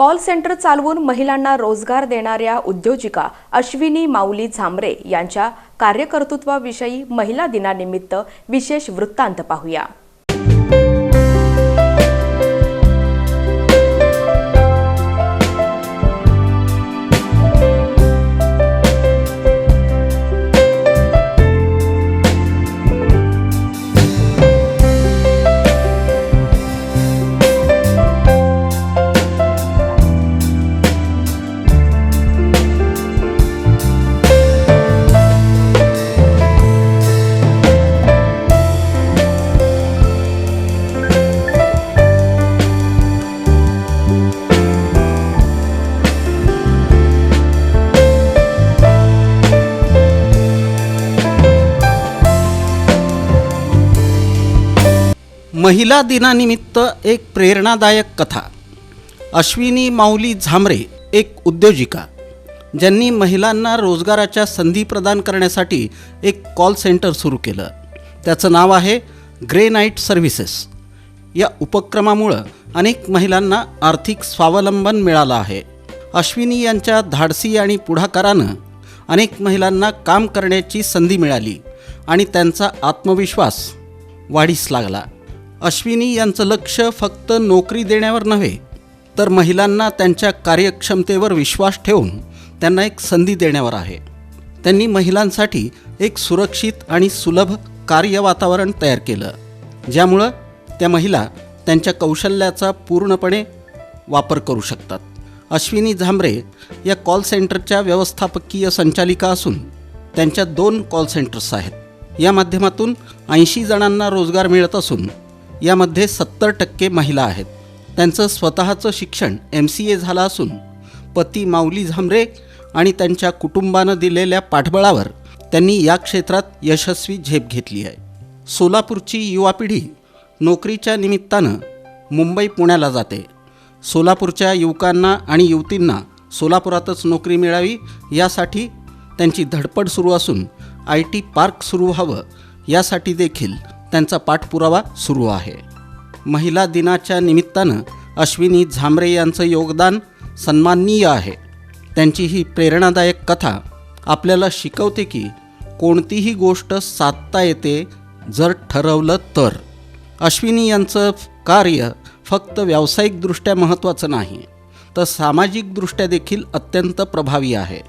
Call centre चालवून महिलांना रोजगार देणाऱ्या उद्योजिका अश्विनी माऊली झांबरे यांच्या कार्यकर्तृत्वाविषयी महिला दिनानिमित्त विशेष वृत्तांत पाहूया. महिला दिनानिमित्त एक प्रेरणादायक कथा. अश्विनी माऊली झांबरे एक उद्योजिका ज्यांनी महिलांना रोजगाराच्या संधी प्रदान करण्यासाठी एक कॉल सेंटर सुरू केलं. त्याचं नाव आहे ग्रे नाईट सर्व्हिसेस या उपक्रमामुळं अनेक महिलांना आर्थिक स्वावलंबन मिळालं आहे. अश्विनी यांच्या धाडसी आणि पुढाकारानं अनेक महिलांना काम करण्याची संधी मिळाली आणि त्यांचा आत्मविश्वास वाढीस लागला. अश्विनी यांचं लक्ष फक्त नोकरी देण्यावर नव्हे तर महिलांना त्यांच्या कार्यक्षमतेवर विश्वास ठेवून त्यांना एक संधी देण्यावर आहे. त्यांनी महिलांसाठी एक सुरक्षित आणि सुलभ कार्य वातावरण तयार केलं ज्यामुळं त्या महिला त्यांच्या कौशल्याचा पूर्णपणे वापर करू शकतात. अश्विनी झांबरे या कॉल सेंटरच्या व्यवस्थापकीय संचालिका असून त्यांच्या दोन कॉल सेंटर्स आहेत. या माध्यमातून ऐंशी जणांना रोजगार मिळत असून यामध्ये सत्तर टक्के महिला आहेत. त्यांचं स्वतःचं शिक्षण एम सी ए झालं असून पती माऊली झांबरे आणि त्यांच्या कुटुंबानं दिलेल्या पाठबळावर त्यांनी या क्षेत्रात यशस्वी झेप घेतली आहे. सोलापूरची युवा पिढी नोकरीच्या निमित्तानं मुंबई पुण्याला जाते. सोलापूरच्या युवकांना आणि युवतींना सोलापुरातच नोकरी मिळावी यासाठी त्यांची धडपड सुरू असून आय टी पार्क सुरू व्हावं यासाठी देखील त्यांचा पाठपुरावा सुरू आहे. महिला दिनाच्या निमित्तानं अश्विनी झांबरे यांचं योगदान सन्माननीय आहे. त्यांची ही प्रेरणादायक कथा आपल्याला शिकवते की कोणतीही गोष्ट साधता येते जर ठरवलं तर. अश्विनी यांचं कार्य फक्त व्यावसायिकदृष्ट्या महत्त्वाचं नाही तर सामाजिकदृष्ट्या देखील अत्यंत प्रभावी आहे.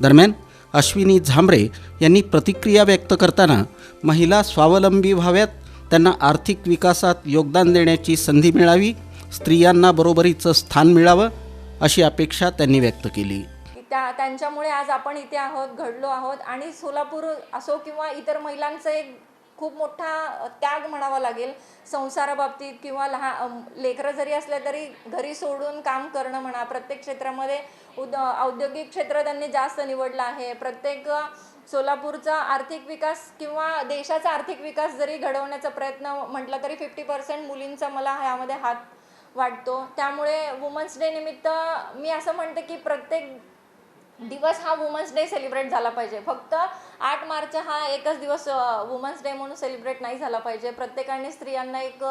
दरम्यान अश्विनी झांबरे यांनी प्रतिक्रिया व्यक्त करताना महिला स्वावलंबी व्हाव्यात त्यांना आर्थिक विकासात योगदान देण्याची संधी मिळावी स्त्रियांना बरोबरीचं स्थान मिळावं अशी अपेक्षा त्यांनी व्यक्त केली. त्या त्यांच्यामुळे आज आपण इथे आहोत घडलो आहोत आणि सोलापूर असो किंवा इतर महिलांचं एक खूप मोठा त्याग म्हणावा लागेल. संसाराबाबतीत किंवा लहान लेकरं जरी असले तरी घरी सोडून काम करणं म्हणा प्रत्येक क्षेत्रामध्ये उद औद्योगिक क्षेत्र त्यांनी जास्त निवडलं आहे. प्रत्येक सोलापूरचा आर्थिक विकास किंवा देशाचा आर्थिक विकास जरी घडवण्याचा प्रयत्न म्हटलं तरी फिफ्टी पर्सेंट मुलींचा मला ह्यामध्ये हात वाटतो. त्यामुळे वुमन्स डे निमित्त मी असं म्हणते की प्रत्येक दिवस हा वुमन्स डे सेलिब्रेट झाला पाहिजे. फक्त आठ मार्च हा एकच दिवस वुमन्स डे म्हणून सेलिब्रेट नाही झाला पाहिजे. प्रत्येकाने स्त्रियांना एक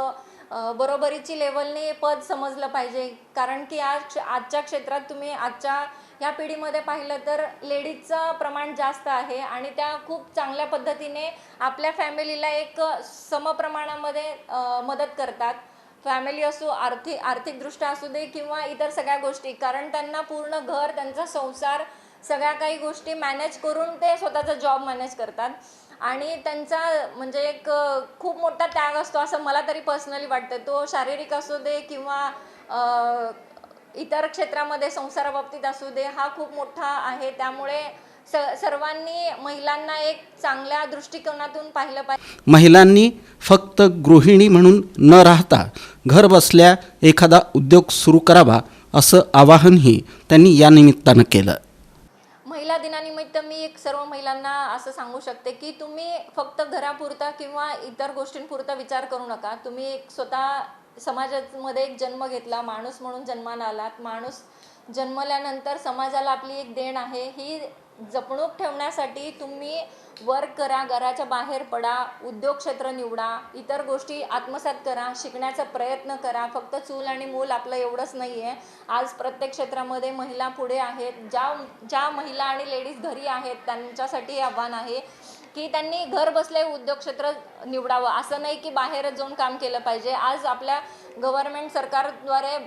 बरोबरीची लेवलने पद समजलं पाहिजे. कारण की आज आजच्या क्षेत्रात तुम्ही आजच्या ह्या पिढीमध्ये पाहिलं तर लेडीजचं प्रमाण जास्त आहे आणि त्या खूप चांगल्या पद्धतीने आपल्या फॅमिलीला एक समप्रमाणामध्ये मदत करतात. फॅमिली असो आर्थिक आर्थिकदृष्ट्या असू दे किंवा इतर सगळ्या गोष्टी कारण त्यांना पूर्ण घर त्यांचा संसार सगळ्या काही गोष्टी मॅनेज करून ते स्वतःचा जॉब मॅनेज करतात. आणि त्यांचा म्हणजे एक खूप मोठा त्याग असतो असं मला तरी पर्सनली वाटतं. तो शारीरिक असू दे किंवा इतर क्षेत्रामध्ये संसाराबाबतीत असू दे हा खूप मोठा आहे. त्यामुळे स सर्वांनी महिलांना एक चांगल्या दृष्टिकोनातून पाहिलं पाहिजे. महिलांनी फक्त गृहिणी म्हणून न राहता घर बसल्या एखादा उद्योग सुरू करावा असं आवाहनही त्यांनी या निमित्तानं केलं. महिला दिनानिमित्त मी एक सर्व महिलांना असं सांगू शकते की तुम्ही फक्त घरापुरता किंवा इतर गोष्टींपुरता विचार करू नका. तुम्ही एक स्वतः समाजामध्ये एक जन्म घेतला माणूस म्हणून जन्माला आलात. माणूस जन्मल्यानंतर समाजाला आपली एक देण आहे. ही जपणूक ठेवण्यासाठी तुम्ही वर्क करा घराच्या बाहेर पडा उद्योग क्षेत्र निवडा इतर गोष्टी आत्मसात करा शिकण्याचा प्रयत्न करा. फक्त चूल आणि मूल आपलं एवढंच नाही आहे आज प्रत्येक क्षेत्रामध्ये महिला पुढे आहेत. ज्या ज्या महिला आणि लेडीज घरी आहेत त्यांच्यासाठी आव्हान आहे की त्यांनी घर बसले उद्योग क्षेत्र निवडावं. असं नाही की बाहेरच जाऊन काम केलं पाहिजे. आज आपल्या गव्हर्नमेंट सरकारद्वारे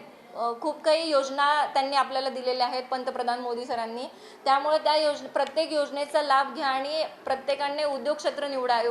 खूप काही योजना त्यांनी आपल्याला दिलेल्या आहेत पंतप्रधान मोदी सरांनी. त्यामुळे त्या योज प्रत्येक योजनेचा लाभ घ्या आणि प्रत्येकाने उद्योग क्षेत्र निवडा.